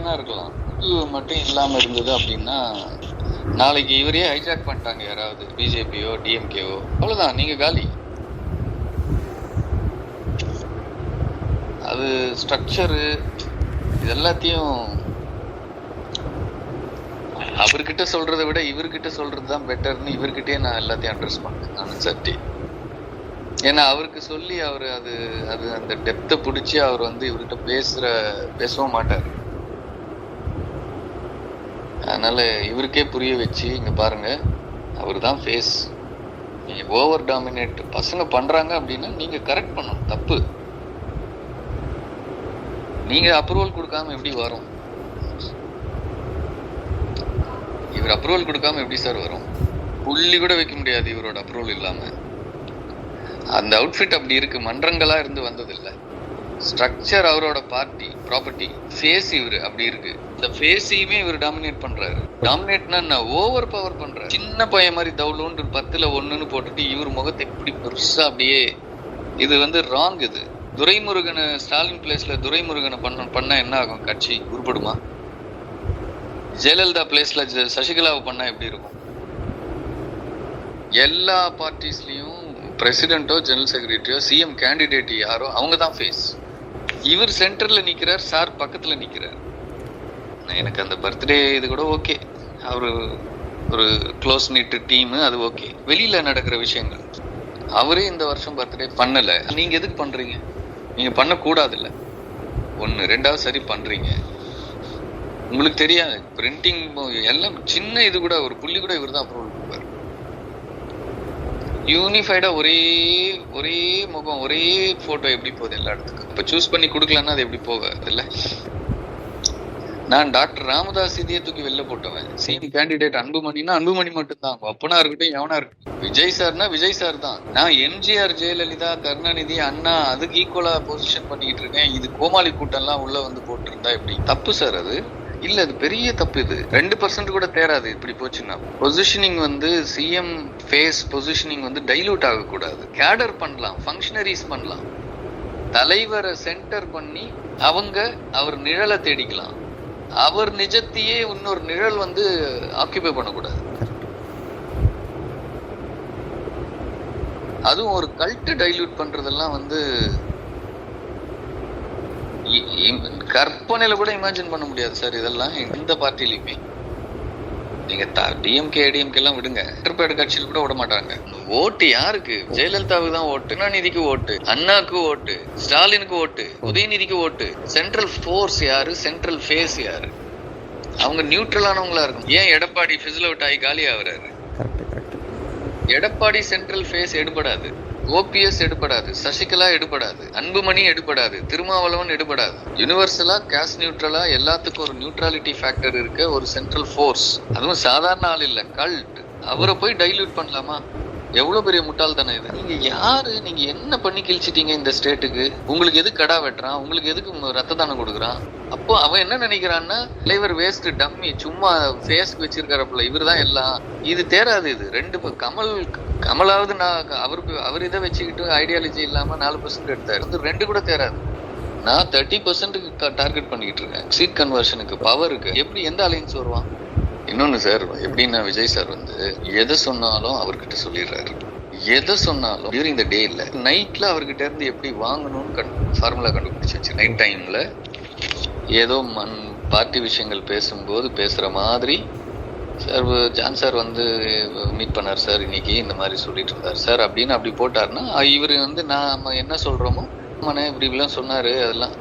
வேணா இருக்கலாம். இது மட்டும் இல்லாம இருந்தது அப்படின்னா நாளைக்கு இவரே ஹைஜாக் பண்ணிட்டாங்க யாராவது பிஜேபியோ டிஎம்கேவோ அவ்வளவுதான் நீங்க காலி. அது ஸ்ட்ரக்சரு இது எல்லாத்தையும் அவர்கிட்ட சொல்றதை விட இவர்கிட்ட சொல்றது தான் பெட்டர்னு இவர்கிட்டயே நான் எல்லாத்தையும் அட்ரஸ் பண்ணேன் நானும் சட்டி ஏன்னா அவருக்கு சொல்லி அவர் அது அது அந்த டெப்த்தை பிடிச்சி அவர் வந்து இவர்கிட்ட பேசுற பேசவும் மாட்டார். அதனால் இவருக்கே புரிய வச்சு இங்கே பாருங்க அவர் தான் ஃபேஸ் நீங்கள் ஓவர் டாமினேட் பசங்க பண்ணுறாங்க அப்படின்னா நீங்கள் கரெக்ட் பண்ணணும் தப்பு. நீங்கள் அப்ரூவல் கொடுக்காம எப்படி வரும்? இவர் அப்ரூவல் கொடுக்காம எப்படி சார் வரும்? புள்ளி கூட வைக்க முடியாது இவரோட அப்ரூவல் இல்லாமல் அந்த அவுட்ஃபிட் அப்படி இருக்கு மன்றங்களாக இருந்து வந்ததில்லை. ஸ்ட்ரக்சர் அவரோட பார்ட்டி ப்ராப்பர்ட்டி ஃபேஸ் இவரு அப்படி இருக்கு. இந்த ஃபேஸையுமே இவர் டாமினேட் பண்றாரு. டாமினேட்னா ஓவர் பவர் பண்றாரு. சின்ன பையன் மாதிரி தவுளோன்று பத்துல ஒண்ணுன்னு போட்டுட்டு இவர் முகத்தை இப்படி பெருசா அப்படியே இது வந்து ராங் இது. துரைமுருகனை ஸ்டாலின் பிளேஸ்ல துரைமுருகனை பண்ண பண்ணா என்ன ஆகும்? கட்சி உருப்படுமா? ஜெயலலிதா பிளேஸ்ல சசிகலாவை பண்ணா எப்படி இருக்கும்? எல்லா பார்ட்டிஸ்லயும் பிரசிடென்ட்டோ ஜெனரல் செக்ரட்டரியோ சிஎம் கேண்டிடேட் யாரோ அவங்க தான் ஃபேஸ் இவர் சென்டர்ல நிக்கிறார் சார் பக்கத்துல நிக்கிறார். எனக்கு அந்த பர்த்டே இது கூட ஓகே அவரு ஒரு க்ளோஸ் நிட்டு டீம் அது ஓகே வெளியில நடக்கிற விஷயங்கள். அவரே இந்த வருஷம் பர்த்டே பண்ணல. நீங்க எதுக்கு பண்றீங்க? நீங்க பண்ணக்கூடாது இல்லை ஒன்று ரெண்டாவது சரி பண்றீங்க. உங்களுக்கு தெரியாது. பிரிண்டிங் எல்லாம் சின்ன இது கூட ஒரு புள்ளி கூட இவர் தான் அப்ரூவல் யூனிஃபைடா ஒரே ஒரே முகம் ஒரே போட்டோ எப்படி போகுது எல்லா இடத்துக்கும்? இப்ப சூஸ் பண்ணி கொடுக்கலன்னா அது எப்படி போகாது இல்ல நான் டாக்டர் ராமதாஸ் இதையே தூக்கி வெளில போட்டவன். சீனி கேண்டிடேட் அன்புமணினா அன்புமணி மட்டும்தான். அப்பனா இருக்கட்டும் எவனா இருக்கட்டும். விஜய் சார்னா விஜய் சார் தான். நான் எம்ஜிஆர் ஜெயலலிதா கருணாநிதி அண்ணா அதுக்கு ஈக்குவலா பொசிஷன் பண்ணிட்டு இருக்கேன். இது கோமாளி கூட்டம்லாம் உள்ள வந்து போட்டிருந்தா எப்படி? தப்பு சார் அது. இல்ல அது பெரிய தப்பு இது. ரெண்டு பர்சன்ட் கூட தேராது இப்படி போச்சுன்னா. பொசிஷனிங் வந்து சிஎம் ஃபேஸ் பொசிஷனிங் வந்து டைலூட் ஆகக்கூடாது. கேடர் பண்ணலாம் ஃபங்க்ஷனரிஸ் பண்ணலாம். தலைவரை சென்டர் பண்ணி அவங்க அவர் நிழலை தேடிக்கலாம். அவர் நிஜத்தையே இன்னொரு நிழல் வந்து ஆக்கியபை பண்ணக்கூடாது. அதுவும் ஒரு கல்ட்டு டைல்யூட் பண்றதெல்லாம் வந்து கற்பனையில கூட இமேஜின் பண்ண முடியாது சார். இதெல்லாம் எந்த பார்ட்டிலையுமே. நீங்க டிஎம்கே ஏடிஎம்கே எல்லாம் விடுங்க. திருப்பேடு கட்சியில் கூட விட மாட்டாங்க. ஓட்டு யாருக்கு? ஜெயலலிதாவுக்கு தான் ஓட்டு கருணாநிதிக்கு ஓட்டு அண்ணாக்கு ஓட்டு ஸ்டாலினுக்கு ஓட்டு உதயநிதிக்கு ஓட்டு. சென்ட்ரல் ஃபோர்ஸ் யாரு? சென்ட்ரல் ஃபேஸ் யாரு? அவங்க நியூட்ரலானவங்களா இருக்கும் ஏன் எடப்பாடி பிசில் அவுட் ஆகி காலி ஆகுறாரு? எடப்பாடி சென்ட்ரல் ஃபேஸ் எடுபடாது. ஓபிஎஸ் எடுபடாது. சசிகலா எடுபடாது. அன்புமணி எடுபடாது. திருமாவளவன் எடுபடாது. யூனிவர்சலா கேஸ் நியூட்ரலா எல்லாத்துக்கும் ஒரு நியூட்ரலிட்டி ஃபேக்டர் இருக்க ஒரு சென்ட்ரல் ஃபோர்ஸ் அதுவும் சாதாரண ஆள் இல்ல கல்ட் அவரை போய் டைல்யூட் பண்ணலாமா? எவ்வளவு பெரிய முட்டாள்தானே இது? நீங்க யாரு? நீங்க என்ன பண்ணி கிழிச்சிட்டீங்க இந்த ஸ்டேட்டுக்கு உங்களுக்கு எதுக்கு கடா வெட்டுறான்? உங்களுக்கு எதுக்கு ரத்த தானம் கொடுக்குறான்? அப்போ அவன் என்ன நினைக்கிறான்னா தலைவர் வேஸ்ட் டம்மி சும்மா ஃபேஸ்க்கு வச்சிருக்காரப்புல இவர் தான் எல்லாம். இது தேராது இது. ரெண்டு கமல் கமலாவது நான் அவருக்கு அவர் இதை வச்சுக்கிட்டு ஐடியாலஜி இல்லாம நாலு பர்சன்ட் எடுத்தாரு. இது ரெண்டு கூட தேராது. நான் தேர்ட்டி பர்சன்ட்டுக்கு டார்கெட் பண்ணிக்கிட்டு இருக்கேன். சீட் கன்வர்ஷனுக்கு பவருக்கு எப்படி எந்த அலைன்ஸ் வருவான்? இன்னொன்னு சார் எப்படின்னா விஜய் சார் வந்து எதை சொன்னாலும் அவர்கிட்ட சொல்லிடுறாரு. எதை சொன்னாலும் டியூரிங் த டே இல்லை நைட்ல அவர்கிட்ட இருந்து எப்படி வாங்கணும்னு கண் ஃபார்முலா கண்டுபிடிச்சிச்சு நைட் டைம்ல ஏதோ மண் பார்ட்டி விஷயங்கள் பேசும்போது பேசுகிற மாதிரி சார் ஜான் சார் வந்து மீட் பண்ணார் சார் இன்னைக்கு இந்த மாதிரி சொல்லிட்டு இருந்தார் சார் அப்படின்னு அப்படி போட்டாருன்னா இவர் வந்து நாம் என்ன சொல்கிறோமோ ஆமாண்ணே இப்படி இப்படிலாம் சொன்னார் அதெல்லாம்.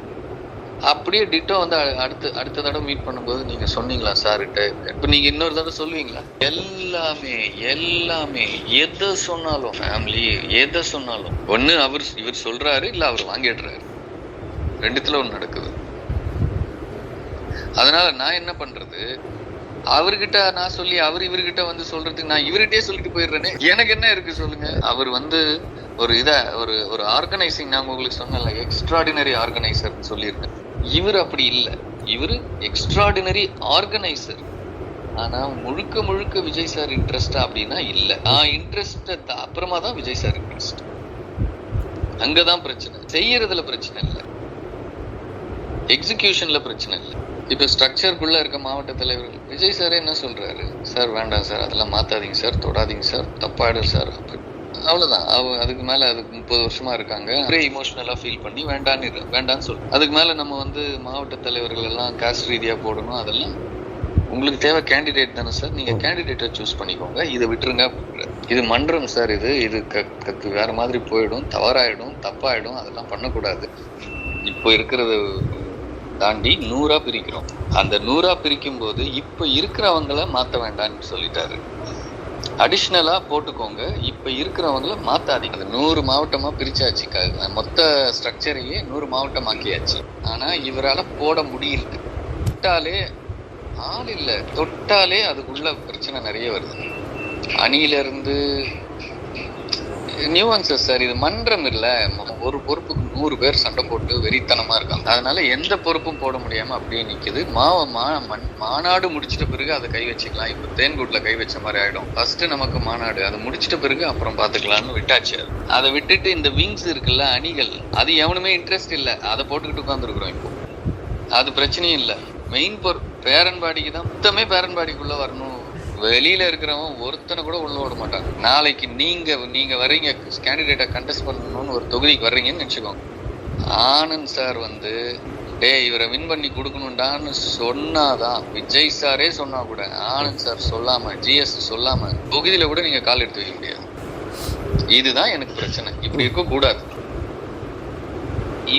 அப்படியே டிட்டோ வந்து அடுத்து அடுத்த தடவை மீட் பண்ணும்போது நீங்க சொன்னீங்களா சார்கிட்ட? இப்போ நீங்க இன்னொரு தடவை சொல்லுவீங்களா? எல்லாமே எல்லாமே எதை சொன்னாலும் ஃபேமிலி எதை சொன்னாலும். ஒன்று அவர் இவர் சொல்றாரு இல்லை அவர் வாங்கிடுறாரு. ரெண்டுத்துல ஒன்று நடக்குது. அதனால நான் என்ன பண்றது? அவர்கிட்ட நான் சொல்லி அவர் இவர்கிட்ட வந்து சொல்றதுக்கு நான் இவர்கிட்டயே சொல்லிட்டு போயிடுறேனே. எனக்கு என்ன இருக்கு சொல்லுங்க? அவர் வந்து ஒரு இத ஒரு ஒரு ஆர்கனைசிங் நான் உங்களுக்கு சொன்னல எக்ஸ்ட்ராடினரி ஆர்கனைசர் சொல்லியிருக்கேன். இவர் அப்படி இல்லை. இவர் எக்ஸ்ட்ராடினரி ஆர்கனைசர் ஆனா முழுக்க முழுக்க விஜய் சார் இன்ட்ரெஸ்டா அப்படின்னா இல்ல. நான் இன்ட்ரெஸ்ட் அப்புறமா தான் விஜய் சார் இன்ட்ரெஸ்ட் அங்கதான் பிரச்சனை. செய்யறதுல பிரச்சனை இல்லை. எக்ஸிக்யூஷன்ல பிரச்சனை இல்லை. இப்ப ஸ்ட்ரக்சருக்குள்ள இருக்க மாவட்ட தலைவர்கள் விஜய் சார் என்ன சொல்றாரு? சார் வேண்டாம் சார் அதெல்லாம் மாத்தாதீங்க சார் தொடாதீங்க சார் தப்பாயிடும் சார் அப்படி அவ்வளவுதான். அவ அதுக்கு மேல அதுக்கு முப்பது வருஷமா இருக்காங்க. ஒரே இமோஷனலா ஃபீல் பண்ணி வேண்டான்னு வேண்டான்னு சொல்லு. அதுக்கு மேல நம்ம வந்து மாவட்ட தலைவர்கள் எல்லாம் காஸ்ட் ரீதியா போடணும் அதெல்லாம் உங்களுக்கு தேவை கேண்டிடேட் தானே சார் நீங்க கேண்டிடேட்டை சூஸ் பண்ணிக்கோங்க. இதை விட்டுருங்க இது மன்றம் சார் இது. இது க- க- வேற மாதிரி போயிடும் தவறாயிடும் தப்பாயிடும் அதெல்லாம் பண்ணக்கூடாது. இப்போ இருக்கிறது தாண்டி நூறாக பிரிக்கிறோம். அந்த நூறாக பிரிக்கும் போது இப்போ இருக்கிறவங்கள மாற்ற வேண்டாம்னு சொல்லிட்டாரு. அடிஷ்னலாக போட்டுக்கோங்க இப்போ இருக்கிறவங்கள மாற்றாதீங்க அது நூறு மாவட்டமாக பிரிச்சாச்சு. க- மொத்த ஸ்ட்ரக்சரையே நூறு மாவட்டமாக்கியாச்சு. ஆனால் இவரால் போட முடியல. தொட்டாலே ஆள் இல்லை. தொட்டாலே அதுக்குள்ள பிரச்சனை நிறைய வருது. அணியிலிருந்து நியூவன்சஸ் சார் இது மன்றம் இல்லை. ஒரு பொறுப்புக்கு நூறு பேர் சண்டை போட்டு வெறித்தனமா இருக்காங்க அதனால எந்த பொறுப்பும் போட முடியாம அப்படியே நிற்கிது மாவ மா மண்- மாநாடு முடிச்சிட்ட பிறகு அதை கை வச்சுக்கலாம். இப்போ தேன்கூட்டில் கை வச்ச மாதிரி ஆயிடும். ஃபர்ஸ்ட் நமக்கு மாநாடு. அதை முடிச்சிட்ட பிறகு அப்புறம் பார்த்துக்கலாம்னு விட்டாச்சு. அது. அதை விட்டுட்டு இந்த விங்ஸ் இருக்குல்ல அணிகள் அது எவனுமே இன்ட்ரெஸ்ட் இல்லை. அதை போட்டுக்கிட்டு உட்காந்துருக்குறோம் இப்போ. அது பிரச்சனையும் இல்லை. மெயின் பொர் பேரன்பாடிக்கு தான். மொத்தமே பேரன்பாடிக்குள்ளே வரணும். வெளியில இருக்கிறவன் ஒருத்தனை கூட உள்ள விட மாட்டாங்க நாளைக்கு நீங்க நீங்க வர்றீங்க கேண்டிடேட்டை கண்டெஸ்ட் பண்ணணும்னு ஒரு தொகுதிக்கு வர்றீங்கன்னு நினைச்சுக்கோங்க. ஆனந்த் சார் வந்து டேய் இவரை வின் பண்ணி கொடுக்கணும்டான்னு சொன்னாதான் விஜய் சாரே சொன்னா கூட ஆனந்த் சார் சொல்லாம ஜிஎஸ் சொல்லாம தொகுதியில கூட நீங்க கால் எடுத்து வைக்க முடியாது. இதுதான் எனக்கு பிரச்சனை. இப்படி இருக்க கூடாது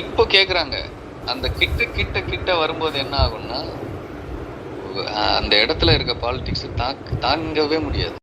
இப்போ கேக்குறாங்க. அந்த கிட்ட கிட்ட கிட்ட வரும்போது என்ன ஆகும்னா அந்த இடத்துல இருக்க பாலிடிக்ஸ் தாங்கவே முடியாது.